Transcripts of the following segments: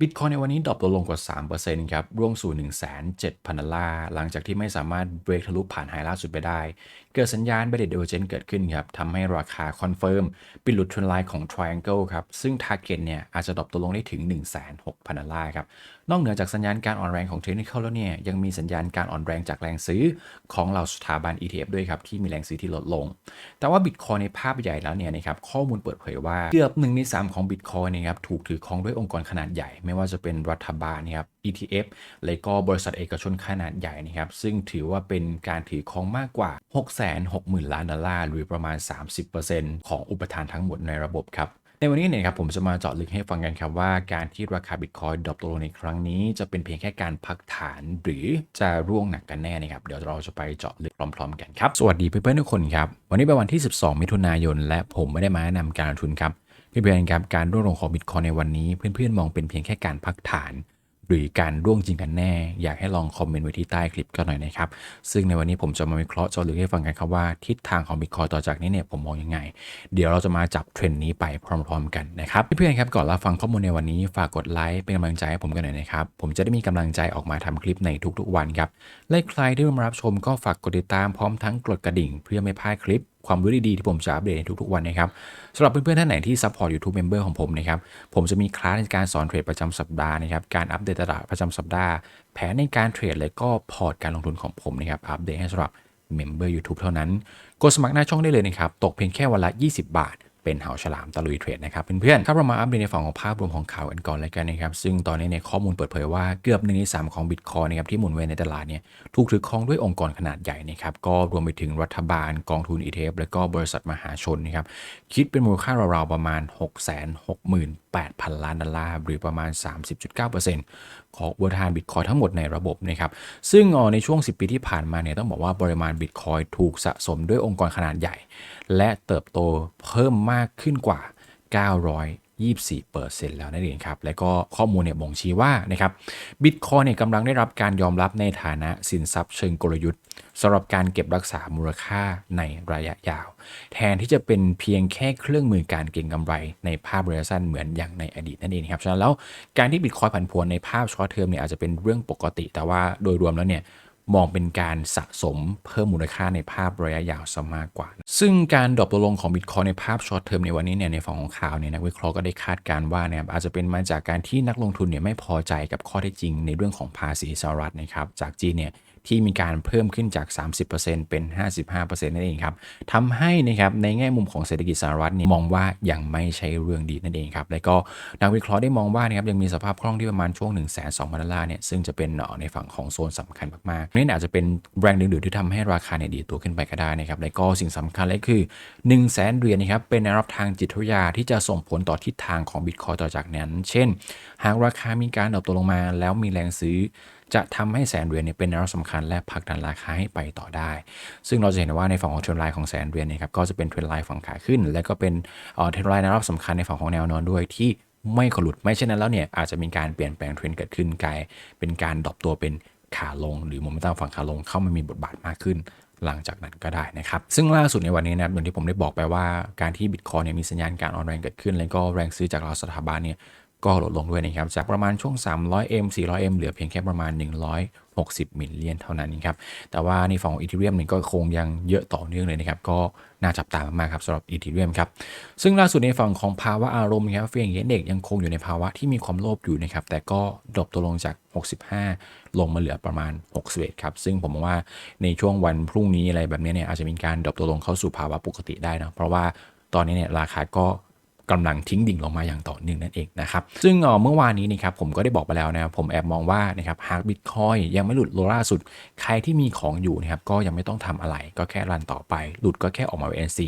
บิตคอยในวันนี้ดรอปตัวลงกว่า 3%ครับ ร่วงสู่ 1,700,000 ดอลลาร์ หลังจากที่ไม่สามารถเบรกทะลุผ่านไฮล่าสุดไปได้ เกิดสัญญาณ b บ d เด d Divergence เกิดขึ้นครับทำให้ราคาคอนเฟิร์มปิดหลุดเทรนไลน์ของ Triangle ครับ ซึ่ง Target เนี่ยอาจจะดรอปตัวลงได้ถึง 1,600 ดอลลาร์ครับ นอกเหนือจากสัญญาณการอ่อนแรงของเทคนิคแล้วเนี่ยยังมีสัญญาณการอ่อนแรงจากแรงซื้อของเหล่าสถาบัน ETF ด้วยครับ ที่มีแรงซื้อที่ลดลง แต่ว่าบิตคอยในภาพใหญ่แล้วเนี่ยนะครับข้อมูลเปิดเผยว่าเกือบ1ใน3ของบิตคอยนะครับถูกถือครองด้วยองค์กรขนาดใหญ่ ไม่ว่าจะเป็นรัฐบาลนะครับ ETF และก็บริษัทเอกชนขนาดใหญ่นะครับซึ่งถือว่าเป็นการถือครองมากกว่า660,000 ล้านดอลลาร์หรือประมาณ 30%ของอุปทานทั้งหมดในระบบครับในวันนี้เนี่ยครับผมจะมาเจาะลึกให้ฟังกันครับว่าการที่ราคาบิตคอยดรอปตัวลงในครั้งนี้จะเป็นเพียงแค่การพักฐานหรือจะร่วงหนักกันแน่นะครับ เดี๋ยวเราจะไปเจาะลึกพร้อม ๆ กันครับ สวัสดีเพื่อนๆทุกคนครับ วันนี้เป็นวันที่ 12 มิถุนายน และผมไม่ได้มาแนะนำการลงทุนครับเพื่อนๆครับการร่วงลงของบิตคอยในวันนี้เพื่อนๆมองเป็นเพียงแค่การพักฐาน หรือการร่วงจริงกันแน่ อยากให้ลองคอมเมนต์ไว้ที่ใต้คลิปกันหน่อยนะครับ ซึ่งในวันนี้ผมจะมาวิเคราะห์เจาะลึกให้ฟังกันครับว่าทิศทางของบิตคอยต่อจากนี้เนี่ยผมมองยังไง เดี๋ยวเราจะมาจับเทรนด์นี้ไปพร้อม ๆ กันนะครับเพื่อนๆครับก่อนรับฟังข้อมูลในวันนี้ฝากกดไลค์เป็นกำลังใจให้ผมกันหน่อยนะครับผมจะได้มีกำลังใจออกมาทำคลิปในทุกๆ วันครับและใครที่มารับชมก็ฝากกดติดตามพร้อมทั้งกดกระดิ่ง เพื่อไม่พลาดคลิป ความรู้ดีๆที่ผมจะอัปเดตในทุกๆวันนะครับสำหรับเพื่อนๆท่านไหนที่ซัพพอร์ตยูทูบเมมเบอร์ของผมนะครับผมจะมีคลาสในการสอนเทรดประจำสัปดาห์นะครับการอัปเดตตลาดประจำสัปดาห์ แผนในการเทรดและก็พอร์ตการลงทุนของผมนะครับอัปเดตให้สำหรับเมมเบอร์ยูทูบเท่านั้นกดสมัครหน้าช่องได้เลยนะครับตกเพียงแค่วันละ 20 บาท เป็นเหาฉลามตะลุยเทรดนะครับเพื่อนๆครับเรามาอัปเดตในฝั่งของภาพรวมของข่าวกันก่อนเลยกันนะครับซึ่งตอนนี้ในข้อมูลเปิดเผยว่าเกือบหนึ่งในสามของบิตคอยนะครับที่หมุนเวียนในตลาดเนี่ยถูกถือครองด้วยองค์กรขนาดใหญ่นะครับก็รวมไปถึงรัฐบาลกองทุน ETF และก็บริษัทมหาชนนะครับคิดเป็นมูลค่าราวๆประมาณ 668,000 ล้านดอลลาร์หรือประมาณ 30.9% ของอุปทานบิตคอยทั้งหมดในระบบนะครับซึ่งในช่วง 10 ปีที่ผ่านมาเนี่ยต้องบอกว่าปริมาณบิตคอยถูกสะสมด้วยองค์กรขนาดใหญ่ และเติบโตเพิ่มมากขึ้นกว่า 900 24%แล้วนั่นเองครับ และก็ข้อมูลเนี่ยบ่งชี้ว่านะครับบิตคอยเนี่ยกำลังได้รับการยอมรับในฐานะสินทรัพย์เชิงกลยุทธ์สำหรับการเก็บรักษามูลค่าในระยะยาว แทนที่จะเป็นเพียงแค่เครื่องมือการเก็งกำไรในภาพระยะสั้นเหมือนอย่างในอดีตนั่นเองครับฉะนั้นแล้วการที่บิตคอยผันผวนในภาพช็อตเทอมเนี่ยอาจจะเป็นเรื่องปกติ แต่ว่าโดยรวมแล้วเนี่ย มองเป็นการสะสมเพิ่มมูลค่าในภาพระยะยาวซะมากกว่า ซึ่งการดรอปตัวลงของบิตคอยในภาพช็อตเทอมในวันนี้เนี่ยในฝั่งของข่าวเนี่ยนักวิเคราะห์ก็ได้คาดการณ์ว่าเนี่ยอาจจะเป็นมาจากการที่นักลงทุนเนี่ยไม่พอใจกับข้อเท็จจริงในเรื่องของภาษีสหรัฐนะครับจากจีนเนี่ย ที่มีการเพิ่มขึ้นจาก 30%เป็น 55%นั่นเองครับทำให้นะครับในแง่มุมของเศรษฐกิจสหรัฐเนี่ยมองว่ายังไม่ใช่เรื่องดีนั่นเองครับและก็นักวิเคราะห์ได้มองว่านะครับยังมีสภาพคล่องที่ประมาณช่วง 1 2 0 0 0 0ดอลลาร์เนี่ยซึ่งจะเป็นเนาะในฝั่งของโซนสำคัญมากๆนี่อาจจะเป็นแรงดึงดูดที่ทำให้ราคาเนี่ยดีตัวขึ้นไปก็ได้นะครับและก็สิ่งสำคัญเลยคือ 1 0 0 0 0แสนเหรียญนะครับเป็นแนวรับทางจิตวิทยาที่จะส่งผลต่อทิศทางของบิตคอยต่อจากนั้น เช่น หากราคามีการดรอปตัวลงมา แล้วมีแรงซื้อ จะทำให้แสนเหรียญเนี่ยเป็นแนวสำคัญและผลักดันราคาให้ไปต่อได้ ซึ่งเราจะเห็นว่าในฝั่งของเทรนไลน์ของแสนเหรียญเนี่ยครับก็จะเป็นเทรนไลน์ฝั่งขาขึ้น และก็เป็นเทรนไลน์แนวรับสำคัญในฝั่งของแนวนอนด้วยที่ไม่ขลุดไม่เช่นนั้นแล้วเนี่ยอาจจะมีการเปลี่ยนแปลงเทรนเกิดขึ้นกลายเป็นการดรอปตัวเป็นขาลง หรือโมเมนตัมฝั่งขาลงเข้ามามีบทบาทมากขึ้นหลังจากนั้นก็ได้นะครับ ซึ่งล่าสุดในวันนี้นะครับอย่างที่ผมได้บอกไปว่าการที่บิตคอยเนี่ยมีสัญญาณการอ่อนแรงเกิดขึ้น แล้วก็แรงซื้อจากเราสถาบันเนี่ย ก็ลดลงด้วยนะครับ จากประมาณช่วง 300M 400M เหลือเพียงแค่ประมาณ 160 มิลเลียนเท่านั้นครับ แต่ว่าในฝั่งของอีเทเรียมนี่ก็คงยังเยอะต่อเนื่องเลยนะครับ ก็น่าจับตามากครับสำหรับอีเทเรียมครับ ซึ่งล่าสุดในฝั่งของภาวะอารมณ์ครับเฟียงเยนเด็กยังคงอยู่ในภาวะที่มีความโลภอยู่นะครับ แต่ก็ดรอปตัวลงจาก 65 ลงมาเหลือประมาณ 61 ครับ ซึ่งผมมองว่าในช่วงวันพรุ่งนี้อะไรแบบนี้เนี่ยอาจจะมีการดรอปตัวลงเข้าสู่ภาวะปกติได้นะ เพราะว่าตอนนี้เนี่ยราคาก็ กำลังทิ้งดิ่งลงมาอย่างต่อเนื่องนั่นเองนะครับซึ่งเมื่อวานนี้นะครับผมก็ได้บอกไปแล้วนะครับผมแอบมองว่านะครับหากบิตคอยยังไม่หลุดโลล่าสุด ใครที่มีของอยู่นะครับก็ยังไม่ต้องทำอะไร ก็แค่รันต่อไป หลุดก็แค่ออกมาเว NC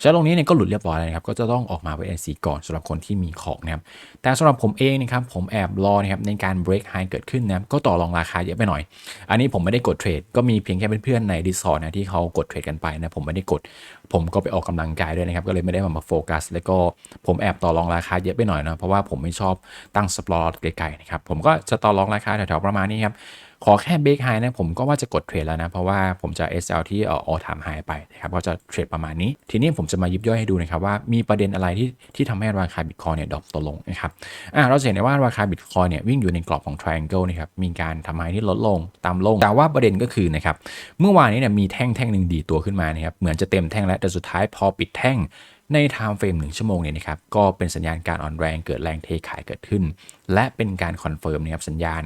ใช้ตรงนี้เนี่ยก็หลุดเรียบร้อยแล้วนะครับก็จะต้องออกมาเว NC ก่อนสำหรับคนที่มีของนะครับแต่สำหรับผมเองนะครับผมแอบรอนะครับในการ break high เกิดขึ้นนะครับก็ต่อรองราคาเยอะไปหน่อย อันนี้ผมไม่ได้กดเทรดก็มีเพียงแค่เพื่อนๆใน Discord นะที่เขากดเทรดกันไปนะผมไม่ได้กด ผมก็ไปออกกำลังกายด้วยนะครับก็เลยไม่ได้มาโฟกัสแล้วก็ผมแอบต่อรองราคาเยอะไปหน่อยนะเพราะว่าผมไม่ชอบตั้งสปอร์ตไกลๆนะครับผมก็จะต่อรองราคาแถวๆประมาณนี้ครับขอแค่เบรกไฮนะผมก็ว่าจะกดเทรดแล้วนะ เพราะว่าผมจะ SL ที่เอ่อ all time high ไปนะครับก็จะเทรดประมาณนี้ ทีนี้ผมจะมายิบย่อยให้ดูนะครับว่ามีประเด็นอะไรที่ที่ทำให้ราคาบิตคอยเนี่ยดรอปตัวลงนะครับอ่าเราจะเห็นได้ว่าราคาบิตคอยเนี่ยวิ่งอยู่ในกรอบของ triangle นะครับมีการทำไฮที่ลดลงตามลง แต่ว่าประเด็นก็คือนะครับเมื่อวานนี้เนี่ยมีแท่งแท่งหนึ่งดีตัวขึ้นมานะครับเหมือนจะเต็มแท่งแล้วแต่สุดท้ายพอปิดแท่ง ในไทม์เฟรมหนึ่งชั่วโมงเนี่ยนะครับก็เป็นสัญญาณการอ่อนแรงเกิดแรงเทขายเกิดขึ้น และเป็นการคอนเฟิร์มนะครับสัญญาณ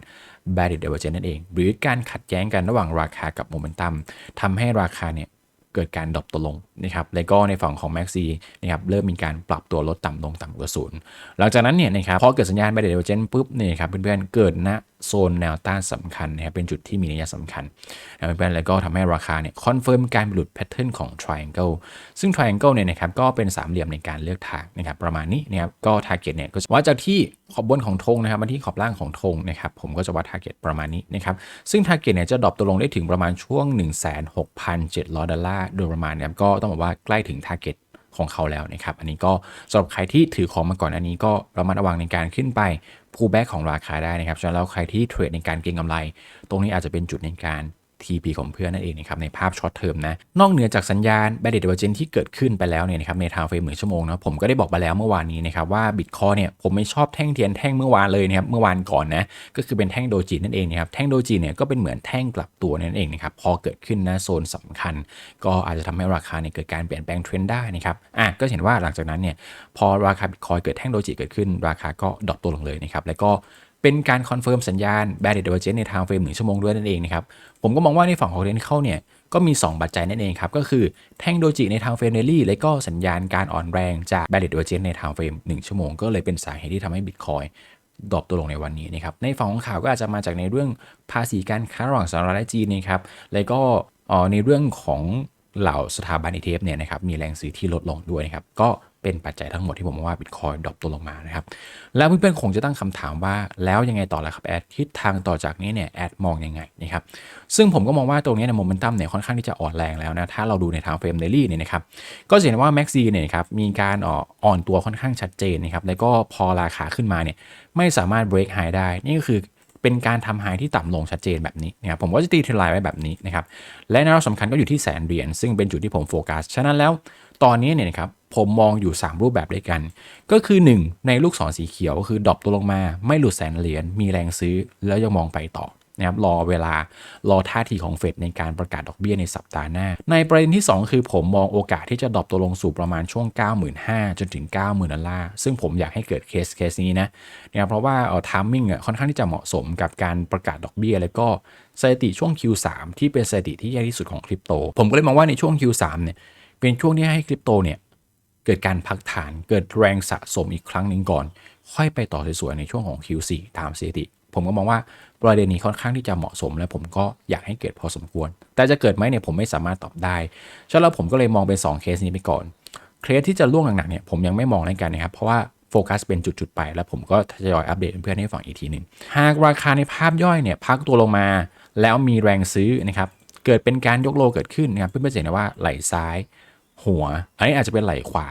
b a r r i e r Divergence นั่นเอง หรือการขัดแย้งกันระหว่างราคากับโมเมนตัมทำให้ราคาเนี่ยเกิดการดรอปตัวลงนะครับ แล้วก็ในฝั่งของ Maxi นะครับเริ่มมีการปรับตัวลดต่ำลงต่ำกว่าศูนย์หลังจากนั้นเนี่ยนะครับพอเกิดสัญญาณ b a r r i e r Divergence ปุ๊บเนี่ยครับเพื่อนๆเกิดณ โซนแนวต้านสำคัญนะครับเป็นจุดที่มีนัยสำคัญนะเพื่อนแล้วก็ทำให้ราคาเนี่ยคอนเฟิร์มการหลุดแพทเทิร์นของ triangle ซึ่ง triangle เนี่ยนะครับก็เป็นสามเหลี่ยมในการเลือกทางนะครับประมาณนี้นะครับก็ target เนี่ยก็วัดจากที่ขอบบนของธงนะครับมาที่ขอบล่างของธงนะครับผมก็จะวัด target ประมาณนี้นะครับซึ่ง target เนี่ยจะดรอปตัวลงได้ถึงประมาณช่วง 16,700 ดอลลาร์โดยประมาณนะครับก็ต้องบอกว่าใกล้ถึง target ของเขาแล้วนะครับ อันนี้ก็สำหรับใครที่ถือของมาก่อนอันนี้ก็ระมัดระวังในการขึ้นไป pull back ของราคาได้นะครับฉะนั้นแล้วใครที่เทรดในการเก็งกำไร ตรงนี้อาจจะเป็นจุดในการ TP ของเพื่อนนั่นเองนะครับในภาพช็อตเทอมนะนอกเหนือจากสัญญาณ b a r r i e r Divergence ที่เกิดขึ้นไปแล้วเนี่ยนะครับในทางเฟรมหนึ่งชั่วโมงนะผมก็ได้บอกไปแล้วเมื่อวานนี้นะครับว่าบิตคอยเนี่ยผมไม่ชอบแท่งเทียนแท่งเมื่อวานเลยนะครับเมื่อวานก่อนนะก็คือเป็นแท่งโดจินั่นเองนะครับแท่งโดจิเนี่ยก็เป็นเหมือนแท่งกลับตัวนั่นเองนะครับพอเกิดขึ้นนะโซนสำคัญ ก็อาจจะทำให้ราคาเนี่ยเกิดการเปลี่ยนแปลงเทรนด์ได้นะครับอะก็เห็นว่าหลังจากนั้นเนี่ยพอราคาบิตคอยเกิดแท่งโดจิเกิดขึ้น ราคาก็ดรอปตัวลงเลยนะครับแล้วก็ เป็นการคอนเฟิร์มสัญญาณ b a r r i e r Divergence ในทางเฟรมหนึ่งชั่วโมงด้วยนั่นเองนะครับ ผมก็มองว่าในฝั่งของเทนเข้าเนี่ยก็มี 2 ปัจจัยนั่นเองครับ ก็คือแท่งโดจิในทางเฟรมเดลี่และก็สัญญาณการอ่อนแรงจาก b a r r i e r Divergence ในทางเฟรม1 ชั่วโมง ก็เลยเป็นสาเหตุที่ทำให้บิตคอยดรอปตัวลงในวันนี้นะครับ ในฝั่งของข่าวก็อาจจะมาจากในเรื่องภาษีการค้าระหว่างสหรัฐและจีนนะครับ แล้วก็ในเรื่องของ เหล่าสถาบัน ETF เนี่ยนะครับมีแรงซื้อที่ลดลงด้วยนะครับก็เป็นปัจจัยทั้งหมดที่ผมว่าบิตคอยดรอปตัวลงมานะครับแล้วเพื่อนๆคงจะตั้งคำถามว่าแล้วยังไงต่อละครับแอดทิศทางต่อจากนี้เนี่ยแอดมองยังไงนะครับซึ่งผมก็มองว่าตรงนี้ในโมเมนตัมเนี่ยค่อนข้างที่จะอ่อนแรงแล้วนะถ้าเราดูในทางเฟรมเดลี่เนี่ยนะครับก็จะเห็นว่า Max เนี่ยครับมีการอ่อนตัวค่อนข้างชัดเจนนะครับแล้วก็พอราคาขึ้นมาเนี่ยไม่สามารถ break high ได้นี่ก็คือ เป็นการทำไฮที่ต่ำลงชัดเจนแบบนี้นะครับผมก็จะตีเทรนไลน์ไว้แบบนี้นะครับและแนวสำคัญก็อยู่ที่แสนเหรียญซึ่งเป็นจุดที่ผมโฟกัส ฉะนั้นแล้วตอนนี้เนี่ยนะครับผมมองอยู่ 3 รูปแบบด้วยกัน ก็คือ 1 ในลูกศรสีเขียวก็คือดรอปตัวลงมา ไม่หลุดแสนเหรียญมีแรงซื้อแล้วยังมองไปต่อ นะครับรอเวลารอท่าทีของเฟดในการประกาศดอกเบี้ยในสัปดาห์หน้า ในประเด็นที่ 2 คือผมมองโอกาสที่จะดรอปตัวลงสู่ประมาณช่วง 95,000 จนถึง 90,000ดอลลาร์ซึ่งผมอยากให้เกิดเคสเคสนี้นะนะครับเพราะว่าเอ่อทามมิ่งอะค่อนข้างที่จะเหมาะสมกับการประกาศดอกเบี้ยแล้วก็สถิติช่วง Q3 ที่เป็นสถิติที่แย่ที่สุดของคริปโต ผมก็เลยมองว่าในช่วง Q3 เนี่ยเป็นช่วงที่ให้คริปโตเนี่ยเกิดการพักฐานเกิดแรงสะสมอีกครั้งหนึ่งก่อน ค่อยไปต่อสวยๆในช่วงของ Q4 ตามสถิติ ผมก็มองว่าประเด็นนี้ค่อนข้างที่จะเหมาะสม และผมก็อยากให้เกิดพอสมควร แต่จะเกิดไหมเนี่ยผมไม่สามารถตอบได้ฉะนั้นแล้วผมก็เลยมองเป็น2เคสนี้ไปก่อนเคสที่จะล่วงหนักๆเนี่ยผมยังไม่มองในกันนะครับเพราะว่าโฟกัสเป็นจุดๆไป แล้วผมก็ทยอยอัปเดตเพื่อนๆให้ฟังอีกทีหนึ่งหากราคาในภาพย่อยเนี่ยพักตัวลงมา แล้วมีแรงซื้อนะครับเกิดเป็นการยกโลเกิดขึ้นนะครับเพื่อนๆจะเห็นว่าไหลซ้าย หัวอันนี้อาจจะเป็นไหลขวา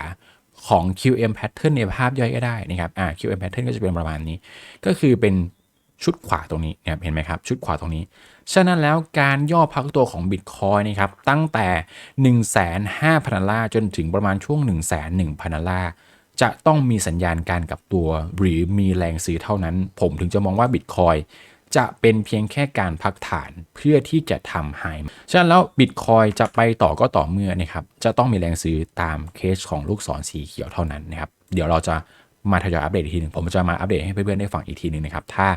ของ QM pattern ในภาพย่อยก็ได้นะครับอ่า QM pattern ก็จะเป็นประมาณนี้ ก็คือเป็น ชุดขวาตรงนี้นะครับเห็นไหมครับชุดขวาตรงนี้ ฉะนั้นแล้วการย่อพักตัวของ Bitcoin นะครับตั้งแต่ 1 5 0 0 0ดอลลาร์จนถึงประมาณช่วง 1 1 0 0 0ดอลลาร์จะต้องมีสัญญาณการกลับตัว หรือมีแรงซื้อเท่านั้น ผมถึงจะมองว่า Bitcoin จะเป็นเพียงแค่การพักฐานเพื่อที่จะทำไฮฉะนั้นแล้วบิตคอยจะไปต่อก็ต่อเมื่อนะครับจะต้องมีแรงซื้อตามเคสของลูกศรสีเขียวเท่านั้นนะครับเดี๋ยวเราจะมาทยอยอัปเดตอีกทีหนึ่งผมจะมาอัปเดตให้เพื่อนๆได้ฟังอีกทีหนึ่งนะครับ ถ้า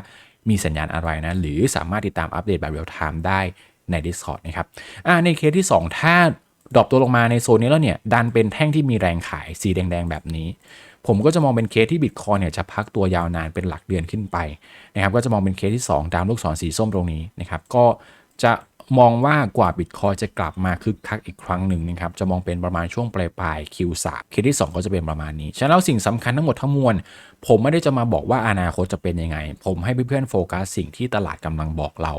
มีสัญญาณอะไรนะ หรือสามารถติดตามอัปเดตแบบเรียลไทม์ได้ใน Discord นะครับอ่าในเคสที่ 2 ถ้าดรอปตัวลงมาในโซนนี้แล้วเนี่ย ดันเป็นแท่งที่มีแรงขายสีแดง ๆ แบบนี้ ผมก็จะมองเป็นเคสที่บิตคอยเนี่ยจะพักตัวยาวนานเป็นหลักเดือนขึ้นไปนะครับ ก็จะมองเป็นเคสที่ 2 ตามลูกศรสีส้มตรงนี้นะครับ ก็จะ มองว่ากว่าบิตคอยจะกลับมาคึกคักอีกครั้งหนึ่งนะครับ จะมองเป็นประมาณช่วงปลายปลาย Q3 เคสที่ 2 ก็จะเป็นประมาณนี้ ฉะนั้นแล้วสิ่งสำคัญทั้งหมดทั้งมวล ผมไม่ได้จะมาบอกว่าอนาคตจะเป็นยังไง ผมให้เพื่อนๆโฟกัสสิ่งที่ตลาดกำลังบอกเรา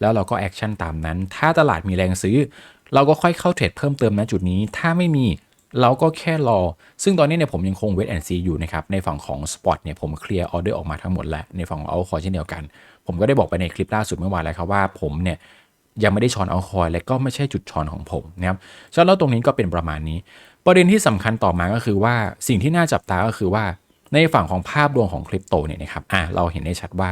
แล้วเราก็แอคชั่นตามนั้น ถ้าตลาดมีแรงซื้อ เราก็ค่อยเข้าเทรดเพิ่มเติมณจุดนี้ ถ้าไม่มีเราก็แค่รอ ซึ่งตอนนี้เนี่ยผมยังคงเวทแอนซีอยู่นะครับ ในฝั่งของสปอตเนี่ยผมเคลียร์ออเดอร์ออกมาทั้งหมดแล้ว ในฝั่งของเอาคอเช่นเดียวกัน ผมก็ได้บอกไปในคลิปล่าสุดเมื่อวานแล้วครับว่าผมเนี่ย ยังไม่ได้ช้อนเอาคอย และก็ไม่ใช่จุดช้อนของผมนะครับฉะนั้นแล้วตรงนี้ก็เป็นประมาณนี้ ประเด็นที่สำคัญต่อมาก็คือว่าสิ่งที่น่าจับตาก็คือว่าในฝั่งของภาพรวมของคริปโตเนี่ยนะครับอะเราเห็นได้ชัดว่า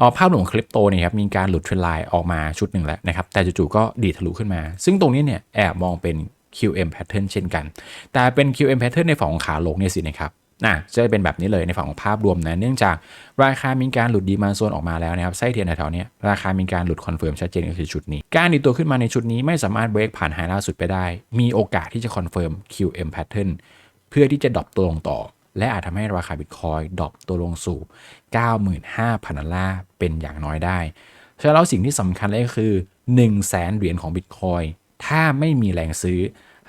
ออภาพรวมของคริปโตเนี่ยครับมีการหลุดเทรนไลน์ออกมาชุดหนึ่งแล้วนะครับ แต่จู่ๆก็ดีดทะลุขึ้นมา ซึ่งตรงนี้เนี่ยแอบมองเป็น QM pattern เช่นกัน แต่เป็น QM pattern ในฝั่งของขาลงเนี่ยสินะครับ นะจะเป็นแบบนี้เลยในฝั่งของภาพรวมนะเนื่องจากราคามีการหลุดดีมาโซนออกมาแล้วนะครับไส้เทียนแถวๆนี้ราคามีการหลุดคอนเฟิร์มชัดเจนก็คือชุดนี้ การดีตัวขึ้นมาในชุดนี้ไม่สามารถเบรกผ่านไฮล่าสุดไปได้ มีโอกาสที่จะคอนเฟิร์ม QM pattern เพื่อที่จะดรอปตัวลงต่อ และอาจทำให้ราคาบิตคอยดรอปตัวลงสู่ 95,000ดอลลาร์เป็นอย่างน้อยได้ฉะนั้นสิ่งที่สำคัญเลยก็คือ 1 0 0 0 0แสนเหรียญของบิตคอยถ้าไม่มีแรงซื้อ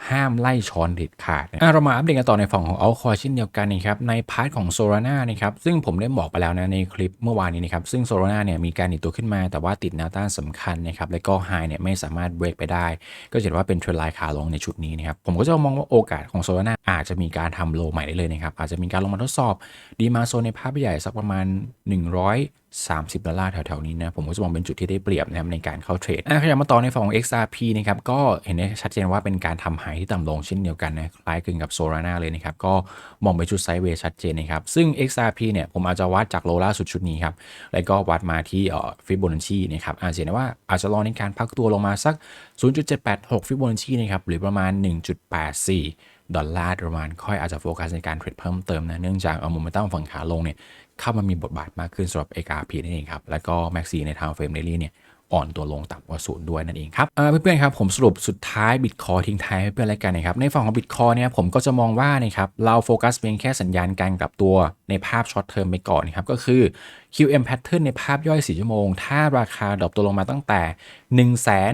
ห้ามไล่ช้อนเด็ดขาดนะอะเรามาอัปเดตกันต่อในฝั่งของ altcoin เช่นเดียวกันนะครับในพาร์ทของ Solana นะครับซึ่งผมได้บอกไปแล้วนะในคลิปเมื่อวานนี้นะครับซึ่ง Solana เนี่ยมีการหนีตัวขึ้นมา แต่ว่าติดแนวต้านสำคัญนะครับและก็ High เนี่ยไม่สามารถเบรกไปได้ ก็เห็นว่าเป็นเทรนไลน์ขาลงในชุดนี้นะครับผมก็จะมองว่าโอกาสของ Solana อาจจะมีการทำโลใหม่ได้เลยนะครับอาจจะมีการลงมาทดสอบดีมาโซนในภาพใหญ่สักประมาณ 30 ดอลลาร์แถวๆนี้นะผมก็จะมองเป็นจุดที่ได้เปรียบนะครับในการเข้าเทรดอะขยับมาต่อในฝั่งของ XRP นะครับก็เห็นได้ชัดเจนว่าเป็นการทำไฮที่ต่ำลงเช่นเดียวกันนะคล้ายคลึงกับ Solana เลยนะครับก็มองเป็นชุดไซด์เวย์ชัดเจนนะครับซึ่ง XRP เนี่ยผมอาจจะวัดจากโลล่าสุดชุดนี้ครับแล้วก็วัดมาที่เอ่อฟิบโบนัชชีนะครับอาจจะเห็นว่าอาจจะรอในการพักตัวลงมาสัก 0.786 ฟิบโบนัชชีนะครับหรือประมาณ 1.84ดอลลาร์ประมาณค่อยอาจจะโฟกัสในการเทรดเพิ่มเติมนะเนื่องจากเอาโมเมนตัมฝั่งขาลงเนี่ย เข้ามามีบทบาทมากขึ้นสำหรับ XRP นั่นเองครับ แล้วก็แม็กซีในทางเฟรมเดลี่เนี่ยอ่อนตัวลงต่ำกว่าศูนย์ด้วยนั่นเองครับเอ่อเพื่อนๆครับผมสรุปสุดท้ายบิตคอยทิ้งท้ายให้เพื่อนรายกันนะครับในฝั่งของบิตคอยเนี่ยผมก็จะมองว่านะครับเราโฟกัสเพียงแค่สัญญาณการกลับตัวในภาพช็อตเทอมไปก่อนนะครับก็คือ QM pattern ในภาพย่อย 4 ชั่วโมง ถ้าราคาดรอปตัวลงมาตั้งแต่ 1 5 0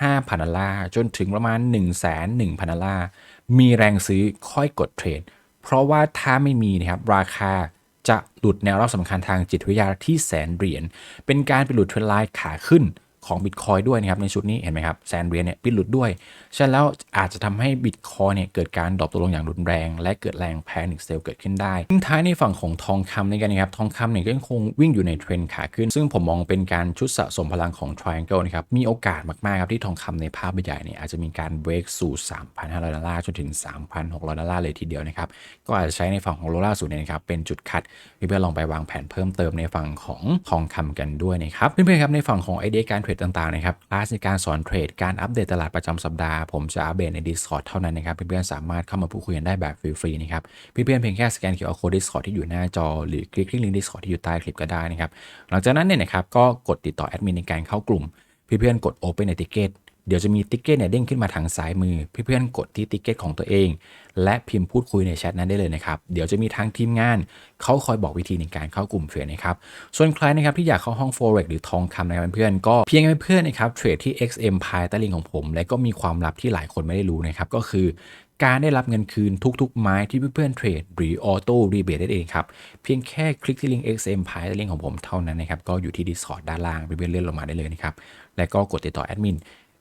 0 0ดอลลาร์จนถึงประมาณ 1 1 0 0 0ดอลลาร์มีแรงซื้อค่อยกดเทรดเพราะว่าถ้าไม่มีนะครับราคา จะหลุดแนวรับสำคัญทางจิตวิทยาที่แสนเหรียญ เป็นการไปหลุดเทรนไลน์ขาขึ้น ของบิตคอยด้วยนะครับในชุดนี้เห็นไหมครับแสนเรียเนี่ยปิดหลุดด้วยฉะนั้นแล้วอาจจะทำให้บิตคอยเนี่ยเกิดการดรอปตัวลงอย่างรุนแรง และเกิดแรงแพนิคเซลเกิดขึ้นได้ทิ้งท้ายในฝั่งของทองคำในกันนะครับทองคำเนี่ยก็ยังคงวิ่งอยู่ในเทรนขาขึ้น ซึ่งผมมองเป็นการชุดสะสมพลังของ Triangle นะครับมีโอกาสมากๆครับที่ทองคำในภาพใหญ่เนี่ยอาจจะมีการเบรกสู่ 3,500 ดอลลาร์จนถึง 3,600 ดอลลาร์เลยทีเดียวนะครับก็อาจจะใช้ในฝั่งของโลล่าสุดเนี่ยนะครับเป็นจุดคัดเพื่อนๆลองไปวางแผนเพิ่มเติมในฝั่งของทองคำกันด้วยนะครับเพื่อนๆครับในฝั่งของไอเดียการเทรดต่างๆนะครับคลาสในการสอนเทรด การอัปเดตตลาดประจำสัปดาห์ ผมจะอัปเดตใน Discord เท่านั้นนะครับ เพื่อนๆ สามารถเข้ามาพูดคุยกันได้แบบฟรีๆนะครับ เพื่อนๆ เพียงแค่สแกน QR code Discord ที่อยู่หน้าจอ หรือคลิกลิงก์ Discord ที่อยู่ใต้คลิปก็ได้นะครับ หลังจากนั้นเนี่ยนะครับก็กดติดต่อแอดมินในการเข้ากลุ่ม เพื่อนๆ กด Open a Ticket เเดี๋ยวจะมีติ๊กเก็ตเนี่ยเด้งขึ้นมาทางซ้ายมือ เพื่อนๆกดที่ติ๊กเก็ตของตัวเอง และพิมพ์พูดคุยในแชทนั้นได้เลยนะครับ เดี๋ยวจะมีทางทีมงานเขาคอยบอกวิธีในการเข้ากลุ่มเทรดนะครับ ส่วนใครนะครับที่อยากเข้าห้อง forex หรือทองคำนะครับเพื่อนๆก็เพียงเพื่อนๆนะครับเทรดที่ XM ภายใต้ลิงก์ของผม และก็มีความลับที่หลายคนไม่ได้รู้นะครับก็คือการได้รับเงินคืนทุกๆ ไม้ที่เพื่อนๆเทรดหรือออโต้รีเบทได้เองครับ เพียงแค่คลิกที่ลิงก์ XM ภายใต้ลิงก์ของผมเท่านั้นนะครับ ก็อยู่ที่ Discord ด้านล่างเพื่อนๆเลื่อนลงมาได้เลยนะครับ และก็กดติดต่อแอดมิน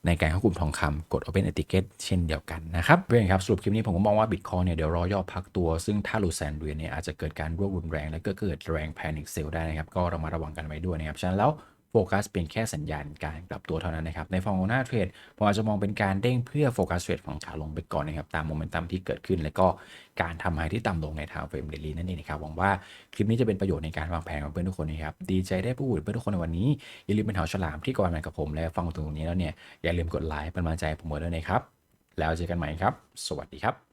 ในการเข้ากลุ่มทองคำกด Open Etiquette เช่นเดียวกันนะครับเพื่อนครับสรุปคลิปนี้ผมก็มองว่า Bitcoin เนี่ยเดี๋ยวรอย่อพักตัว ซึ่งถ้าหลุดแซนเวียนเนี่ยอาจจะเกิดการรวบรุนแรง และก็เกิดแรงแพนิคเซลได้นะครับก็ระมัดระวังกันไว้ด้วยนะครับฉะนั้นแล้ว โฟกัสเป็นแค่สัญญาณการกลับตัวเท่านั้นนะครับในฝั่งของหน้าเทรดผมอาจจะมองเป็นการเด้งเพื่อโฟกัสเทรดฝั่งขาลงไปก่อนนะครับตามโมเมนตัมที่เกิดขึ้น และก็การทำไฮที่ต่ำลงในทางเฟรมเดลี่นั่นเองนะครับหวังว่าคลิปนี้จะเป็นประโยชน์ในการวางแผนของเพื่อนทุกคนนะครับดีใจได้พูดเพื่อนทุกคนในวันนี้อย่าลืมเป็นเหาฉลามที่กอดมันกับผมและฟังตรงนี้แล้วเนี่ยอย่าลืมกดไลค์เป็นกำลังใจผมด้วยนะครับแล้วเจอกันใหม่ครับ สวัสดีครับ